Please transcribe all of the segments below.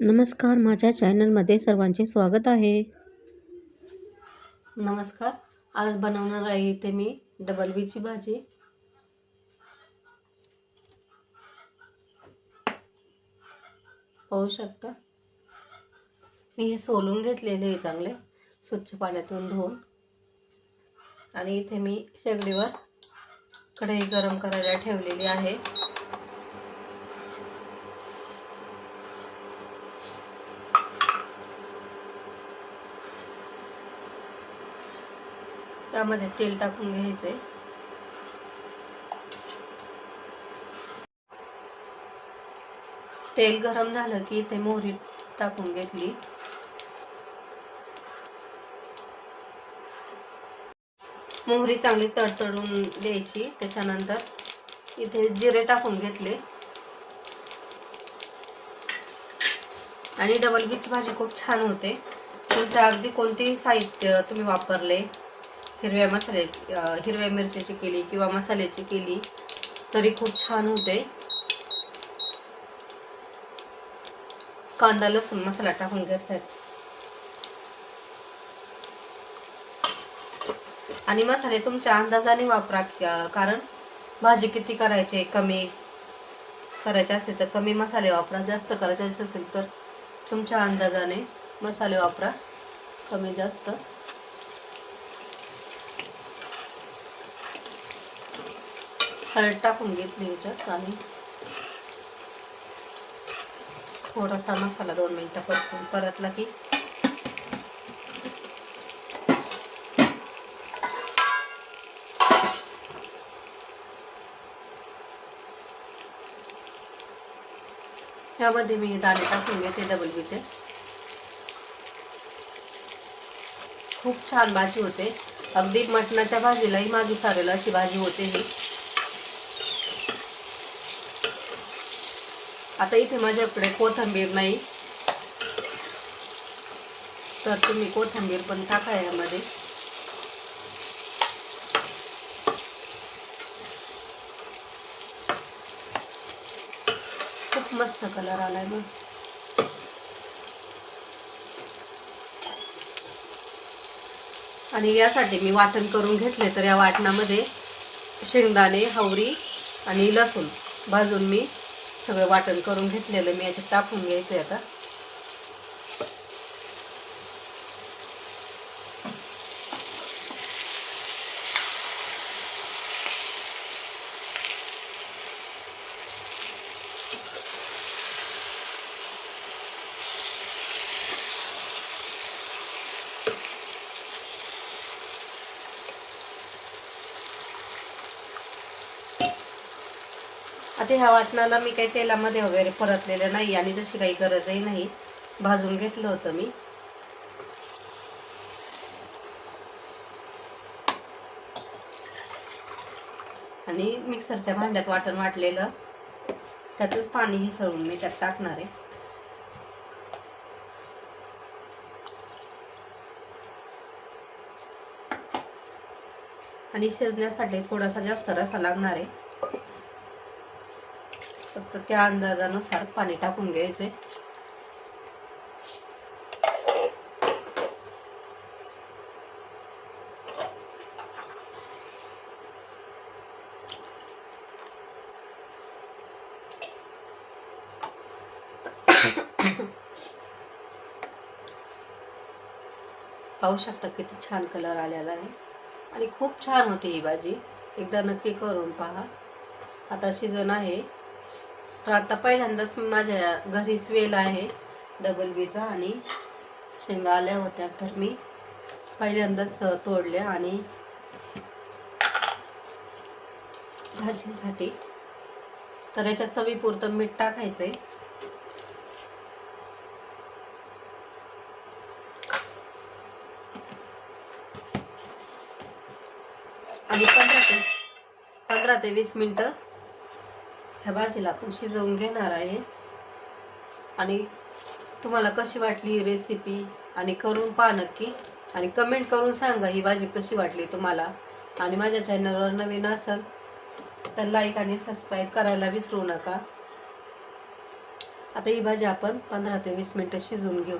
नमस्कार माझ्या चॅनलमध्ये सर्वांचे स्वागत आहे. नमस्कार आज बनवणार आहे इथे मी डबल बीची भाजी. पाहू शकता. मी हे सोलून घेतलेले आहे चांगले स्वच्छ पाण्यातून धुवून. आणि इथे मी शेगडीवर कढई गरम करायला ठेवलेली आहे. त्यामध्ये तेल टाकून घ्यायचे तेल गरम झालं की ते मोहरी टाकून घेतली. मोहरी चांगली तडतडून द्यायची त्याच्यानंतर इथे जिरे टाकून घेतले. आणि डबल बीची भाजी खूप छान होते. तुमचं अगदी कोणतेही साहित्य तुम्ही वापरले. हिरव्या मसाल्याची हिरव्या मिरच्याची केली किंवा मसाल्याची केली तरी खूप छान होते. कांदा लसूण मसाला टाकून घेतात. आणि मसाले तुमच्या अंदाजाने वापरा कारण भाजी किती करायचे कमी करायचे असेल तर कमी मसाले वापरा जास्त करायचे असेल तर तुमच्या अंदाजाने मसाले वापरा कमी जास्त. हळद टाकून घेतली याच्यात आणि थोडासा मसाला दोन मिनटं परतून परतला की ह्यामध्ये मी दाणे टाकून घेते डबल बीचे खूप छान भाजी होते. अगदी मटणाच्या भाजीलाही माझी सारेल अशी भाजी होते ही. आता इथे माझ्याकडे कोथंबीर नाही. तर तुम्ही कोथंबीर पण टाका यामध्ये. खूप मस्त कलर आलाय मग आणि यासाठी मी वाटण करून घेतले तर या वाटणामध्ये शेंगदाणे हवरी आणि लसूण भाजून मी सगळं वाटण करून घेतलेलं मी याच्यात तापून घ्यायचं आहे आता. आता ह्या वाटणाला मी काही तेलामध्ये वगैरे परतलेलं नाही आणि जशी काही गरजही नाही भाजून घेतलं होतं मी. आणि मिक्सरच्या भांड्यात वाटण वाटलेलं त्यातच पाणी हिसळून मी त्यात टाकणार आहे. आणि शिजण्यासाठी थोडासा जास्त रसा लागणार आहे. फक्त त्या अंदाजानुसार पाणी टाकून घ्यायचे. पाहू शकता किती छान कलर आलेला आहे. आणि खूप छान होती ही भाजी. एकदा नक्की करून पहा. आता शिजन आहे. तर आता पहिल्यांदाच माझ्या घरीच वेल आहे. डबल बीचा आणि शेंगा आल्या होत्या तर मी पहिल्यांदाच तोडल्या आणि भाजीसाठी. तर याच्यात चवीपुरतं मीठ टाकायचं आहे आणि पंधरा ते पंधरा ते वीस मिनटं ह्या भाजीला आपण शिजवून घेणार आहे. आणि तुम्हाला कशी वाटली ही रेसिपी आणि करून पहा नक्की. आणि कमेंट करून सांगा ही भाजी कशी वाटली तुम्हाला. आणि माझ्या चॅनलवर नवीन असाल तर लाईक आणि सबस्क्राईब करायला विसरू नका. आता ही भाजी आपण पंधरा ते वीस मिनटं शिजवून घेऊ.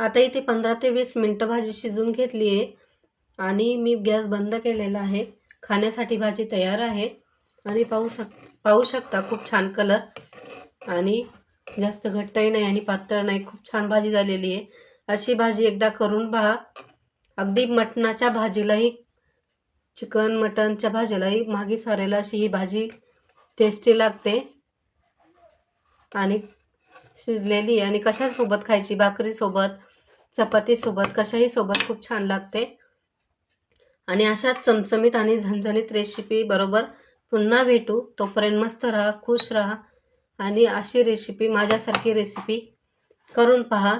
आता इथे पंधरा ते वीस मिनटं भाजी शिजवून घेतली आहे. आणि मी गॅस बंद केलेला आहे. खाण्यासाठी भाजी तयार आहे. आणि पाहू शक पाहू शकता खूप छान कलर. आणि जास्त घट्टही नाही आणि पातळ नाही. खूप छान भाजी झालेली आहे. अशी भाजी एकदा करून पहा. अगदी मटणाच्या भाजीलाही चिकन मटनच्या भाजीलाही मागे सारेला अशी ही भाजी टेस्टी लागते. आणि शिजलेली आणि कशासोबत खायची? भाकरीसोबत? चपातीसोबत कशाही सोबत खूप छान लागते. आणि अशाच चमचमीत आणि झणझणीत रेसिपी बरोबर पुन्हा भेटू. तोपर्यंत मस्त राहा खुश राहा आणि अशी रेसिपी माझ्यासारखी रेसिपी करून पहा.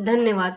धन्यवाद.